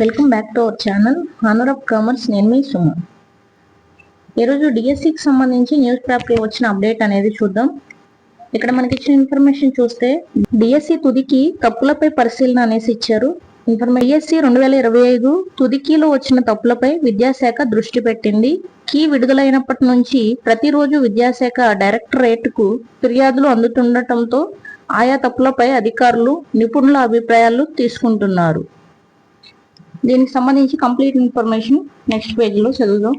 Welcome back to our channel. Honour of commerce నేను మీ సుమ. ఈరోజు డిఎస్సికి సంబంధించి న్యూస్ పేపర్లో వచ్చిన అప్డేట్ అనేది చూద్దాం. ఇక్కడ మనకి ఇచ్చిన ఇన్ఫర్మేషన్ చూస్తే డిఎస్సి తుదికి తప్పులపై పరిశీలన అనేసి ఇచ్చారు. ఇన్ఫర్మేషన్ డిఎస్సి రెండు వేల ఇరవై ఐదు తుదికిలో వచ్చిన తప్పులపై విద్యాశాఖ దృష్టి పెట్టింది. కీ విడుదలైనప్పటి నుంచి ప్రతిరోజు విద్యాశాఖ డైరెక్టరేట్కు ఫిర్యాదులు అందుతుండటంతో ఆయా తప్పులపై అధికారులు నిపుణుల అభిప్రాయాలు తీసుకుంటున్నారు. దీనికి సంబంధించి కంప్లీట్ ఇన్ఫర్మేషన్ నెక్స్ట్ పేజ్లో చదువుదాం.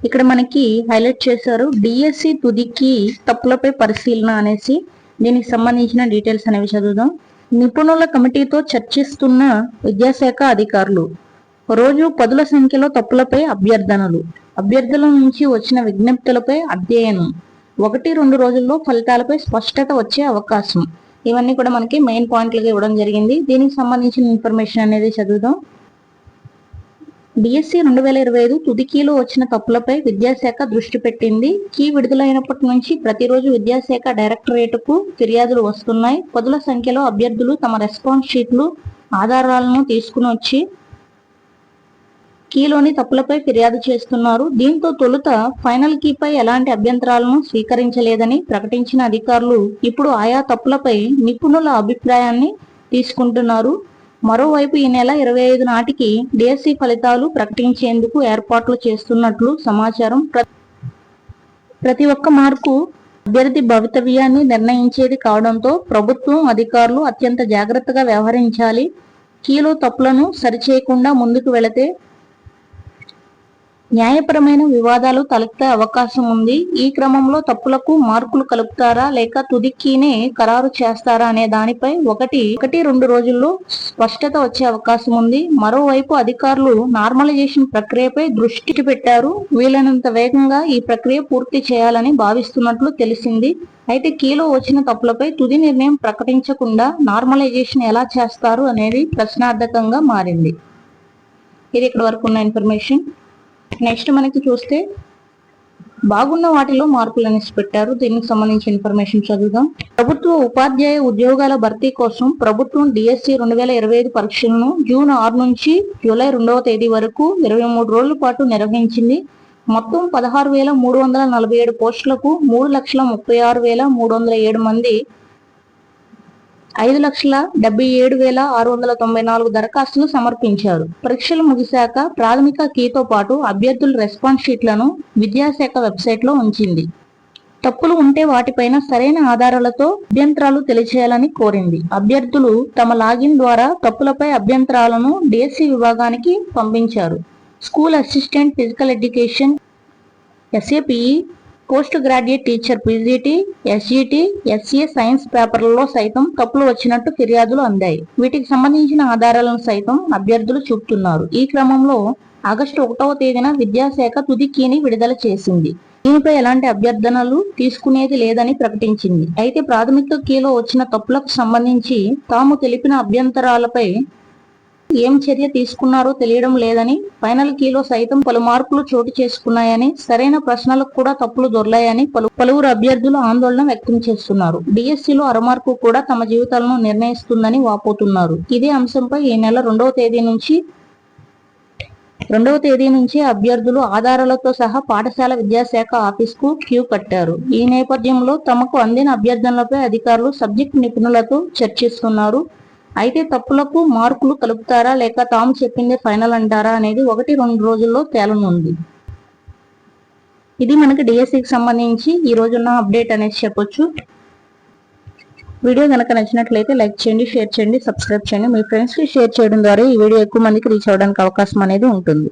ఇక్కడ మనకి హైలైట్ చేశారు డిఎస్సి తుదికి తప్పులపై పరిశీలన అనేసి దీనికి సంబంధించిన డీటెయిల్స్ అనేవి చదువుదాం. నిపుణుల కమిటీతో చర్చిస్తున్న విద్యాశాఖ అధికారులు రోజు పదుల సంఖ్యలో తప్పులపై అభ్యర్థనలు అభ్యర్థుల నుంచి వచ్చిన విజ్ఞప్తులపై అధ్యయనం ఒకటి రెండు రోజుల్లో ఫలితాలపై స్పష్టత వచ్చే అవకాశం ఇవన్నీ కూడా మనకి మెయిన్ పాయింట్లుగా ఇవ్వడం జరిగింది. దీనికి సంబంధించిన ఇన్ఫర్మేషన్ అనేది చదువుదాం. బిఎస్సి రెండు వేల ఇరవై ఐదు తుదికీలో వచ్చిన తప్పులపై విద్యాశాఖ దృష్టి పెట్టింది. కీ విడుదలైనప్పటి నుంచి ప్రతిరోజు విద్యాశాఖ డైరెక్టరేట్కు ఫిర్యాదులు వస్తున్నాయి. పదుల సంఖ్యలో అభ్యర్థులు తమ రెస్పాన్స్ షీట్లు ఆధారాలను తీసుకుని వచ్చి కీలోని తప్పులపై ఫిర్యాదు చేస్తున్నారు. దీంతో తొలుత ఫైనల్ కీపై ఎలాంటి అభ్యంతరాలను స్వీకరించలేదని ప్రకటించిన అధికారులు ఇప్పుడు ఆయా తప్పులపై నిపుణుల అభిప్రాయాన్ని తీసుకుంటున్నారు. మరోవైపు ఈ నెల ఇరవై ఐదు నాటికి డిఎస్సి ఫలితాలు ప్రకటించేందుకు ఏర్పాట్లు చేస్తున్నట్లు సమాచారం. ప్రతి ఒక్క మార్కు అభ్యర్థి భవితవ్యాన్ని నిర్ణయించేది కావడంతో ప్రభుత్వం అధికారులు అత్యంత జాగ్రత్తగా వ్యవహరించాలి. కీలో తప్పులను సరిచేయకుండా ముందుకు వెళితే న్యాయపరమైన వివాదాలు తలెత్తే అవకాశం ఉంది. ఈ క్రమంలో తప్పులకు మార్కులు కలుపుతారా లేక తుదిక్కినే ఖరారు చేస్తారా అనే దానిపై ఒకటి ఒకటి రెండు రోజుల్లో స్పష్టత వచ్చే అవకాశం ఉంది. మరోవైపు అధికారులు నార్మలైజేషన్ ప్రక్రియపై దృష్టి పెట్టారు. వీలైనంత వేగంగా ఈ ప్రక్రియ పూర్తి చేయాలని భావిస్తున్నట్లు తెలిసింది. అయితే కీలో వచ్చిన తప్పులపై తుది నిర్ణయం ప్రకటించకుండా నార్మలైజేషన్ ఎలా చేస్తారు అనేది ప్రశ్నార్థకంగా మారింది. ఇది ఇక్కడ వరకు ఉన్న ఇన్ఫర్మేషన్. నెక్స్ట్ మనకి చూస్తే బాగున్న వాటిలో మార్పులు అనేసి పెట్టారు దీనికి సంబంధించిన ఇన్ఫర్మేషన్ చదువుదాం. ప్రభుత్వ ఉపాధ్యాయ ఉద్యోగాల భర్తీ కోసం ప్రభుత్వం డిఎస్సి రెండు వేల ఇరవై ఐదు పరీక్షలను జూన్ ఆరు నుంచి జూలై రెండవ తేదీ వరకు ఇరవై మూడు రోజుల పాటు నిర్వహించింది. మొత్తం పదహారు వేల మూడు వందల నలభై ఏడు పోస్టులకు మూడు లక్షల ముప్పై ఆరు వేల మూడు వందల ఏడు మంది ఐదు లక్షల డెబ్బై ఏడు వేల ఆరు వందల తొంభై నాలుగు దరఖాస్తులు సమర్పించారు. పరీక్షలు ముగిశాక ప్రాథమిక కీతో పాటు అభ్యర్థుల రెస్పాన్స్ షీట్లను విద్యాశాఖ వెబ్సైట్లో ఉంచింది. తప్పులు ఉంటే వాటిపైన సరైన ఆధారాలతో అభ్యంతరాలు తెలియచేయాలని కోరింది. అభ్యర్థులు తమ లాగిన్ ద్వారా తప్పులపై అభ్యంతరాలను డిఎస్సి విభాగానికి పంపించారు. School assistant physical education SAPE post graduate teacher PGT SGT SCA science పేపర్లలో సైతం తప్పులు వచ్చినట్టు ఫిర్యాదులు అందాయి. వీటికి సంబంధించిన ఆధారాలను సైతం అభ్యర్థులు చూపుతున్నారు. ఈ క్రమంలో ఆగస్టు ఒకటవ తేదీన విద్యాశాఖ తుది కీని విడుదల చేసింది. దీనిపై ఎలాంటి అభ్యర్థనలు తీసుకునేది లేదని ప్రకటించింది. అయితే ప్రాథమిక కీలో వచ్చిన తప్పులకు సంబంధించి తాము తెలిపిన అభ్యంతరాలపై ఏం చర్య తీసుకున్నారో తెలియడం లేదని ఫైనల్ కీలో సైతం పలు మార్పులు చోటు చేసుకున్నాయని సరైన ప్రశ్నలకు కూడా తప్పులు దొరలాయని పలు పలువురు అభ్యర్థులు ఆందోళన వ్యక్తం చేస్తున్నారు. డిఎస్సిలో అరమార్కు కూడా తమ జీవితాలను నిర్ణయిస్తుందని వాపోతున్నారు. ఇదే అంశంపై ఈ నెల రెండవ తేదీ నుంచి రెండవ తేదీ నుంచి అభ్యర్థులు ఆధారాలతో సహా పాఠశాల విద్యాశాఖ ఆఫీస్కు క్యూ కట్టారు. ఈ నేపథ్యంలో తమకు అందిన అభ్యర్థనలపై అధికారులు సబ్జెక్ట్ నిపుణులతో చర్చిస్తున్నారు. అయితే తప్పులకు మార్కులు కలుపుతారా లేక తాము చెప్పిందే ఫైనల్ అంటారా అనేది ఒకటి రెండు రోజుల్లో తేలనుంది. ఇది మనకి డిఎస్సికి సంబంధించి ఈ రోజున్న అప్డేట్ అనేది చెప్పొచ్చు. వీడియో కనుక నచ్చినట్లయితే లైక్ చేయండి షేర్ చేయండి సబ్స్క్రైబ్ చేయండి. మీ ఫ్రెండ్స్కి షేర్ చేయడం ద్వారా ఈ వీడియో ఎక్కువ మందికి రీచ్ అవ్వడానికి అవకాశం అనేది ఉంటుంది.